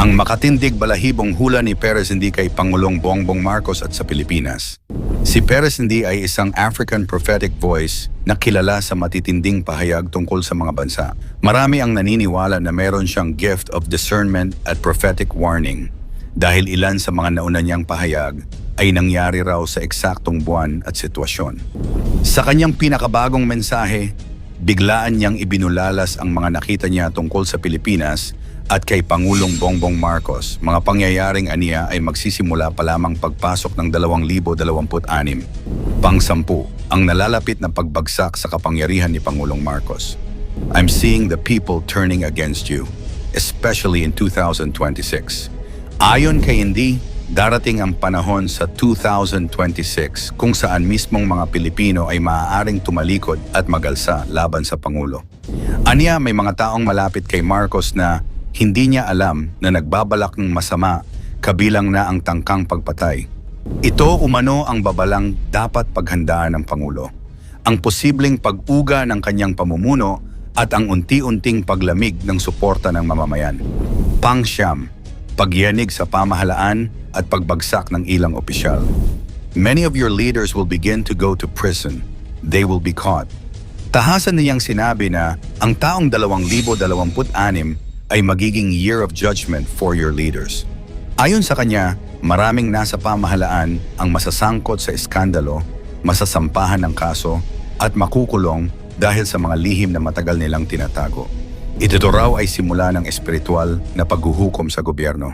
Ang makatindig balahibong hula ni Perez hindi kay Pangulong Bongbong Marcos at sa Pilipinas. Si Perez hindi ay isang African prophetic voice na kilala sa matitinding pahayag tungkol sa mga bansa. Marami ang naniniwala na meron siyang gift of discernment at prophetic warning dahil ilan sa mga nauna niyang pahayag ay nangyari raw sa eksaktong buwan at sitwasyon. Sa kanyang pinakabagong mensahe, biglaan niyang ibinulalas ang mga nakita niya tungkol sa Pilipinas at kay Pangulong Bongbong Marcos. Mga pangyayaring aniya ay magsisimula pa lamang pagpasok ng 2026. Pang-sampu, ang nalalapit na pagbagsak sa kapangyarihan ni Pangulong Marcos. I'm seeing the people turning against you, especially in 2026. Ayon kay Hindi, darating ang panahon sa 2026 kung saan mismong mga Pilipino ay maaaring tumalikod at magalsa laban sa Pangulo. Aniya may mga taong malapit kay Marcos na hindi niya alam na nagbabalak ng masama kabilang na ang tangkang pagpatay. Ito umano ang babalang dapat paghandaan ng Pangulo. Ang posibleng pag-uga ng kanyang pamumuno at ang unti-unting paglamig ng suporta ng mamamayan. Pangsyam, pagyanig sa pamahalaan at pagbagsak ng ilang opisyal. Many of your leaders will begin to go to prison. They will be caught. Tahasan niyang sinabi na ang taong 2026 ay magiging year of judgment for your leaders. Ayon sa kanya, maraming nasa pamahalaan ang masasangkot sa iskandalo, masasampahan ng kaso, at makukulong dahil sa mga lihim na matagal nilang tinatago. Ito raw ay simula ng espiritual na paghuhukom sa gobyerno.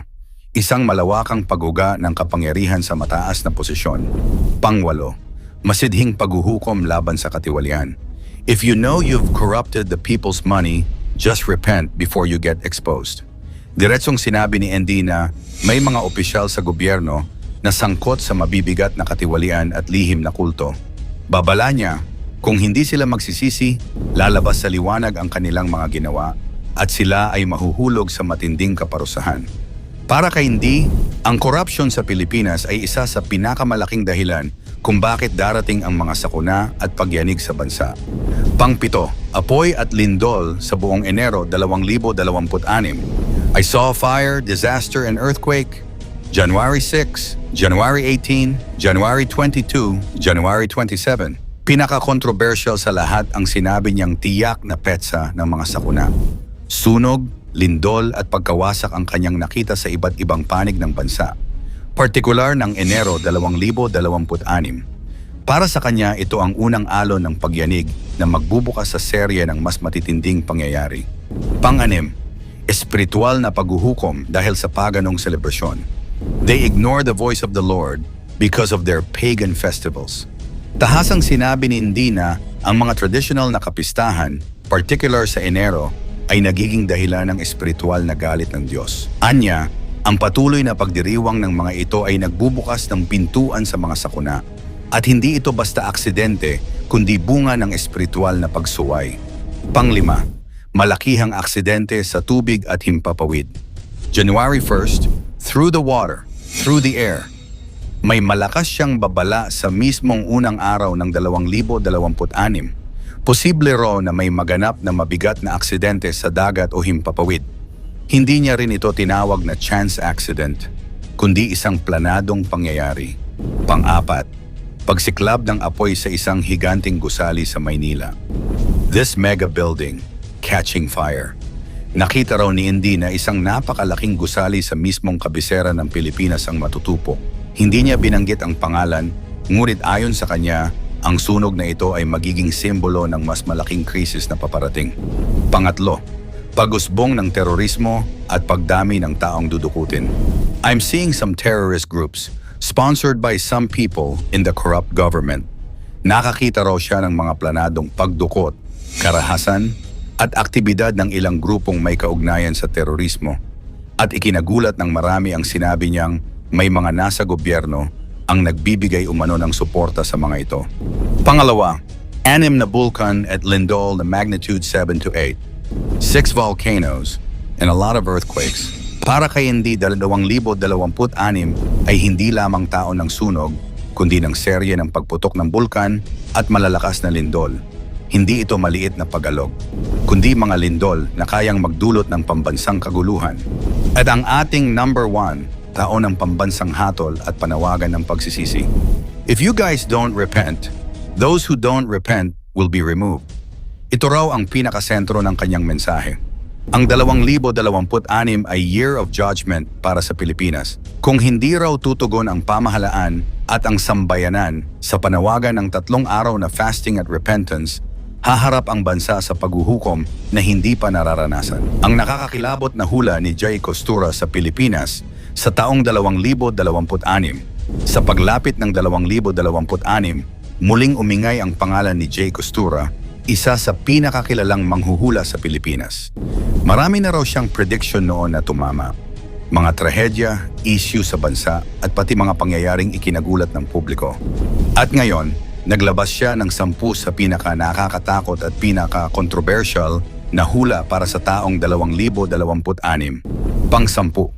Isang malawakang paguga ng kapangyarihan sa mataas na posisyon. Pangwalo, masidhing paghuhukom laban sa katiwalian. If you know you've corrupted the people's money, just repent before you get exposed. Diretsong sinabi ni ND na may mga opisyal sa gobyerno na sangkot sa mabibigat na katiwalian at lihim na kulto. Babala niya, kung hindi sila magsisisi, lalabas sa liwanag ang kanilang mga ginawa at sila ay mahuhulog sa matinding kaparusahan. Para kay hindi, ang corruption sa Pilipinas ay isa sa pinakamalaking dahilan kung bakit darating ang mga sakuna at pagyanig sa bansa. Pangpito, apoy at lindol sa buong Enero 2026. I saw fire, disaster and earthquake. January 6, January 18, January 22, January 27. Pinaka-controversial sa lahat ang sinabi niyang tiyak na petsa ng mga sakuna. Sunog, lindol at pagkawasak ang kanyang nakita sa iba't ibang panig ng bansa. Partikular ng Enero 2026. Para sa kanya, ito ang unang alon ng pagyanig na magbubukas sa serye ng mas matitinding pangyayari. Pang-anim, espiritual na paghuhukom dahil sa paganong selebrasyon. They ignore the voice of the Lord because of their pagan festivals. Tahasang sinabi ni Hindi na ang mga traditional na kapistahan, particular sa Enero, ay nagiging dahilan ng espiritual na galit ng Diyos. Anya, ang patuloy na pagdiriwang ng mga ito ay nagbubukas ng pintuan sa mga sakuna at hindi ito basta aksidente kundi bunga ng espiritual na pagsuway. Panglima, malakihang aksidente sa tubig at himpapawid. January 1st, through the water, through the air, may malakas siyang babala sa mismong unang araw ng 2026. Posible raw na may maganap na mabigat na aksidente sa dagat o himpapawid. Hindi niya rin ito tinawag na chance accident, kundi isang planadong pangyayari. Pang-apat, pagsiklab ng apoy sa isang higanting gusali sa Maynila. This mega building, catching fire. Nakita raw ni Indy na isang napakalaking gusali sa mismong kabisera ng Pilipinas ang matutupo. Hindi niya binanggit ang pangalan, ngunit ayon sa kanya, ang sunog na ito ay magiging simbolo ng mas malaking krisis na paparating. Pangatlo, pagusbong ng terorismo at pagdami ng taong dudukutin. I'm seeing some terrorist groups sponsored by some people in the corrupt government. Nakakita raw siya ng mga planadong pagdukot, karahasan, at aktibidad ng ilang grupong may kaugnayan sa terorismo. At ikinagulat ng marami ang sinabi niyang may mga nasa gobyerno ang nagbibigay umano ng suporta sa mga ito. Pangalawa, anim na bulkan at lindol na magnitude 7 to 8, six volcanoes, and a lot of earthquakes. Para kay hindi 2026 ay hindi lamang tao ng sunog, kundi ng serye ng pagputok ng bulkan at malalakas na lindol. Hindi ito maliit na pagalog, kundi mga lindol na kayang magdulot ng pambansang kaguluhan. At ang ating number one, taon ng pambansang hatol at panawagan ng pagsisisi. If you guys don't repent, those who don't repent will be removed. Ito raw ang pinakasentro ng kanyang mensahe. Ang 2026 ay Year of Judgment para sa Pilipinas. Kung hindi raw tutugon ang pamahalaan at ang sambayanan sa panawagan ng tatlong araw na fasting at repentance, haharap ang bansa sa paghuhukom na hindi pa nararanasan. Ang nakakakilabot na hula ni Jay Costura sa Pilipinas sa taong 2026. Sa paglapit ng 2026, muling umingay ang pangalan ni Jay Costura isa sa pinakakilalang manghuhula sa Pilipinas. Marami na raw siyang prediction noon na tumama. Mga trahedya, issue sa bansa at pati mga pangyayaring ikinagulat ng publiko. At ngayon, naglabas siya ng sampu sa pinaka nakakatakot at pinaka controversial na hula para sa taong 2026. Pang-sampu.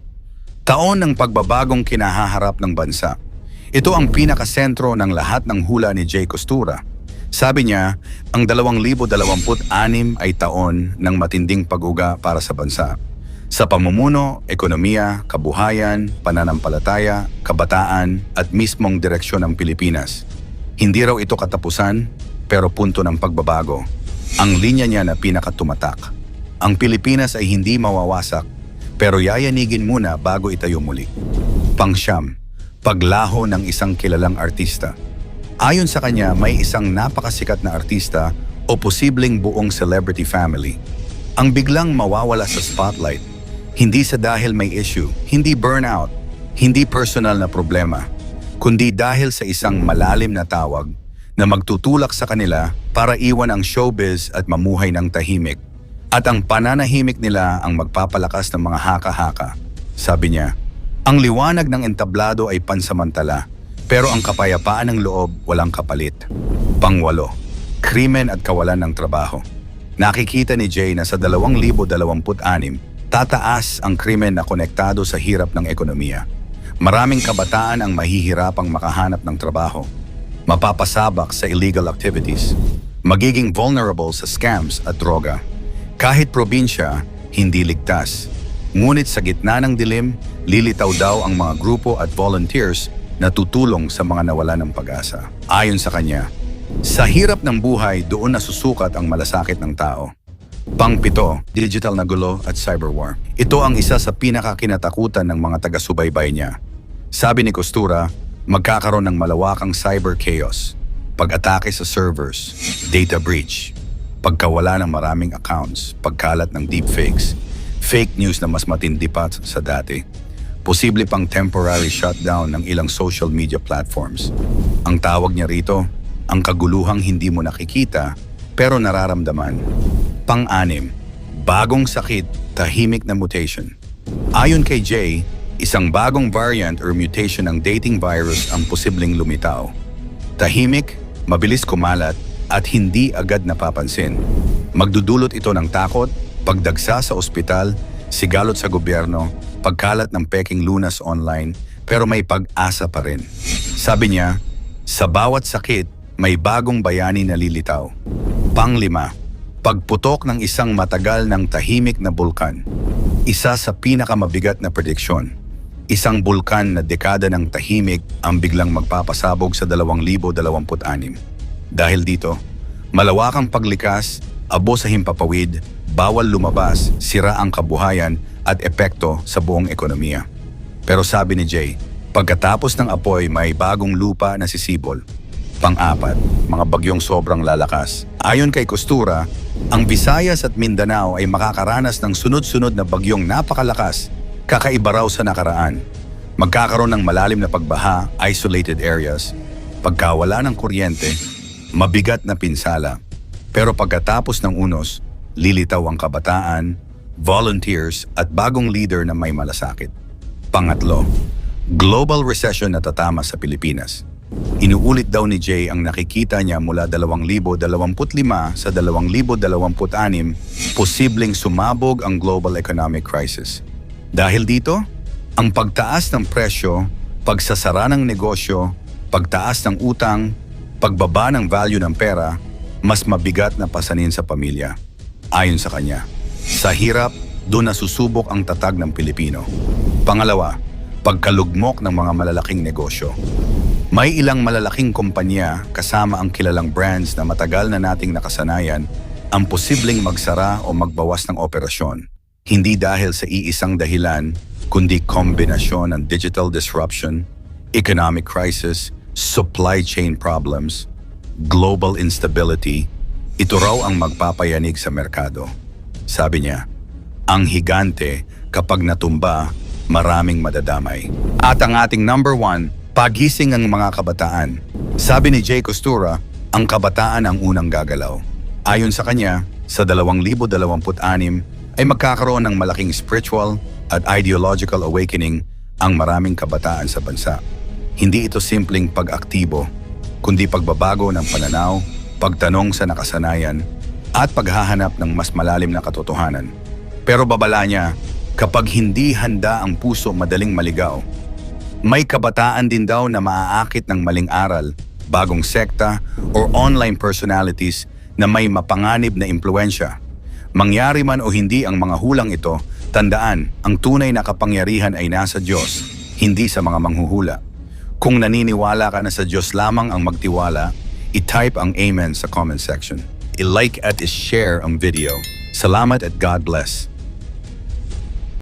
Taon ng pagbabagong kinahaharap ng bansa. Ito ang pinakasentro ng lahat ng hula ni Jay Costura. Sabi niya, ang 2026 ay taon ng matinding pag-uga para sa bansa. Sa pamumuno, ekonomiya, kabuhayan, pananampalataya, kabataan at mismong direksyon ng Pilipinas. Hindi raw ito katapusan, pero punto ng pagbabago. Ang linya niya na pinakatumatak. Ang Pilipinas ay hindi mawawasak, pero yayanigin muna bago itayo muli. Pangsyam, paglaho ng isang kilalang artista. Ayon sa kanya, may isang napakasikat na artista o posibleng buong celebrity family. Ang biglang mawawala sa spotlight, hindi sa dahil may issue, hindi burnout, hindi personal na problema, kundi dahil sa isang malalim na tawag na magtutulak sa kanila para iwan ang showbiz at mamuhay ng tahimik. At ang pananahimik nila ang magpapalakas ng mga haka-haka. Sabi niya, ang liwanag ng entablado ay pansamantala, pero ang kapayapaan ng loob walang kapalit. Pangwalo, krimen at kawalan ng trabaho. Nakikita ni Jay na sa 2026, tataas ang krimen na konektado sa hirap ng ekonomiya. Maraming kabataan ang mahihirapang makahanap ng trabaho. Mapapasabak sa illegal activities. Magiging vulnerable sa scams at droga. Kahit probinsya, hindi ligtas. Ngunit sa gitna ng dilim, lilitaw daw ang mga grupo at volunteers na tutulong sa mga nawala ng pag-asa. Ayon sa kanya, sa hirap ng buhay doon nasusukat ang malasakit ng tao. Pangpito, digital na gulo at cyberwar. Ito ang isa sa pinakakinatakutan ng mga taga-subaybay niya. Sabi ni Costura, magkakaroon ng malawakang cyber chaos, pag-atake sa servers, data breach, pagkawala ng maraming accounts, pagkalat ng deepfakes, fake news na mas matindi pa sa dati, posible pang temporary shutdown ng ilang social media platforms. Ang tawag niya rito, ang kaguluhang hindi mo nakikita pero nararamdaman. Pang-anim, bagong sakit, tahimik na mutation. Ayon kay Jay, isang bagong variant or mutation ng dating virus ang posibleng lumitaw. Tahimik, mabilis kumalat, at hindi agad napapansin. Magdudulot ito ng takot, pagdagsa sa ospital, sigalot sa gobyerno, pagkalat ng peking lunas online, pero may pag-asa pa rin. Sabi niya, sa bawat sakit, may bagong bayani na lilitaw. Panglima, pagputok ng isang matagal ng tahimik na bulkan. Isa sa pinakamabigat na prediksyon. Isang bulkan na dekada ng tahimik ang biglang magpapasabog sa 2026. Dahil dito, malawakang paglikas, abo sa himpapawid, bawal lumabas, sira ang kabuhayan at epekto sa buong ekonomiya. Pero sabi ni Jay, pagkatapos ng apoy may bagong lupa na sisibol. Pang-apat, mga bagyong sobrang lalakas. Ayon kay Kostura, ang Visayas at Mindanao ay makakaranas ng sunod-sunod na bagyong napakalakas, kakaiba raw sa nakaraan. Magkakaroon ng malalim na pagbaha, isolated areas, pagkawala ng kuryente, mabigat na pinsala. Pero pagkatapos ng unos, lilitaw ang kabataan, volunteers at bagong leader na may malasakit. Pangatlo, global recession na tatama sa Pilipinas. Inuulit daw ni Jay ang nakikita niya mula 2025 sa 2026, posibleng sumabog ang global economic crisis. Dahil dito, ang pagtaas ng presyo, pagsasara ng negosyo, pagtaas ng utang, pagbaba ng value ng pera, mas mabigat na pasanin sa pamilya. Ayon sa kanya, sa hirap, doon nasusubok ang tatag ng Pilipino. Pangalawa, pagkalugmok ng mga malalaking negosyo. May ilang malalaking kumpanya kasama ang kilalang brands na matagal na nating nakasanayan ang posibleng magsara o magbawas ng operasyon. Hindi dahil sa iisang dahilan, kundi kombinasyon ng digital disruption, economic crisis, supply chain problems, global instability, ito raw ang magpapayanig sa merkado. Sabi niya, ang higante kapag natumba, maraming madadamay. At ang ating number one, pagising ang mga kabataan. Sabi ni Jay Costura, ang kabataan ang unang gagalaw. Ayon sa kanya, sa 2026 ay magkakaroon ng malaking spiritual at ideological awakening ang maraming kabataan sa bansa. Hindi ito simpleng pag-aktibo, kundi pagbabago ng pananaw, pagtanong sa nakasanayan, at paghahanap ng mas malalim na katotohanan. Pero babala niya, kapag hindi handa ang puso madaling maligaw, may kabataan din daw na maaakit ng maling aral, bagong sekta, or online personalities na may mapanganib na impluensya. Mangyari man o hindi ang mga hulang ito, tandaan, ang tunay na kapangyarihan ay nasa Diyos, hindi sa mga manghuhula. Kung naniniwala ka na sa Diyos lamang ang magtiwala, i-type ang Amen sa comment section. I-like at i-share ang video. Salamat at God bless.